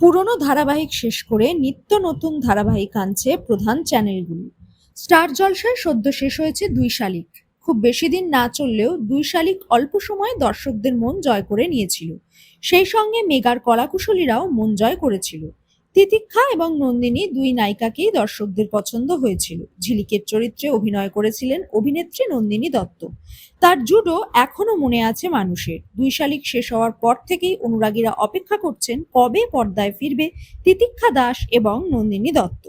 পুরনো ধারাবাহিক শেষ করে নিত্য নতুন ধারাবাহিক আনছে প্রধান চ্যানেলগুলি। স্টার জলসায় সদ্য শেষ হয়েছে দুই শালিক। খুব বেশি দিন না চললেও দুই শালিক অল্প সময়ে দর্শকদের মন জয় করে নিয়েছিল। সেই সঙ্গে মেগার কলাকুশলীরাও মন জয় করেছিল। তিতিক্ষা এবং নন্দিনী দুই নায়িকাকেই দর্শকদের পছন্দ হয়েছিল। ঝিলিকের চরিত্রে অভিনয় করেছিলেন অভিনেত্রী নন্দিনী দত্ত। তার জুডো এখনও মনে আছে মানুষের। দুই শালিক শেষ হওয়ার পর থেকেই অনুরাগীরা অপেক্ষা করছেন কবে পর্দায় ফিরবে তিতিক্ষা দাস এবং নন্দিনী দত্ত।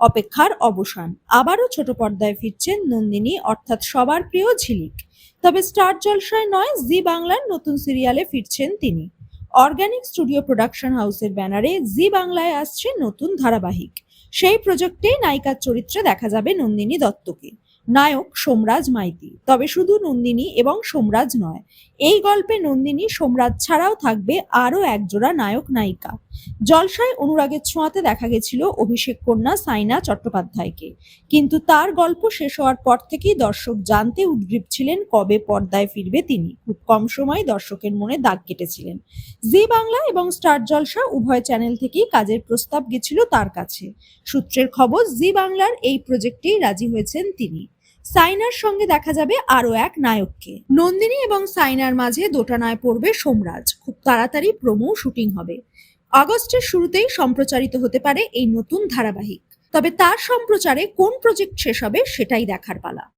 অপেক্ষার অবসান। আবারও ছোট পর্দায় ফিরছেন নন্দিনী, অর্থাৎ সবার প্রিয় ঝিলিক। তবে স্টার জলসায় নয়, জি বাংলার নতুন সিরিয়ালে ফিরছেন তিনি। অর্গানিক স্টুডিও প্রোডাকশন হাউসের ব্যানারে জি বাংলায় আসছে নতুন ধারাবাহিক। সেই প্রজেক্টে নায়িকার চরিত্রে দেখা যাবে নন্দিনী দত্তকে। নায়ক সোমরাজ মাইতি। তবে শুধু নন্দিনী এবং সোমরাজ নয়, এই গল্পে নন্দিনী সোমরাজ ছাড়াও থাকবে আরও একজোড়া নায়ক নায়িকা জলসায় অনুরাগের ছোঁয়াতে দেখা গেছিল অভিষেক কন্যা সাইনা চট্টোপাধ্যায়কে। কিন্তু তার গল্প শেষ হওয়ার পর থেকেই দর্শক জানতে উদ্গ্রীব ছিলেন কবে পর্দায় ফিরবে তিনি। খুব কম সময় দর্শকের মনে দাগ কেটেছিলেন। জি বাংলা এবং স্টার জলসা উভয় চ্যানেল থেকেই কাজের প্রস্তাব গেছিল তার কাছে। সূত্রের খবর, জি বাংলার এই প্রজেক্টেই রাজি হয়েছেন তিনি। সাইনার সঙ্গে দেখা যাবে আরও এক নায়ককে। নন্দিনী এবং সাইনার মাঝে দোটানায় পড়বে সোমরাজ। খুব তাড়াতাড়ি প্রোমো শুটিং হবে। আগস্টের শুরুতেই সম্প্রচারিত হতে পারে এই নতুন ধারাবাহিক। তবে তার সম্প্রচারে কোন প্রজেক্ট শেষ হবে সেটাই দেখার পালা।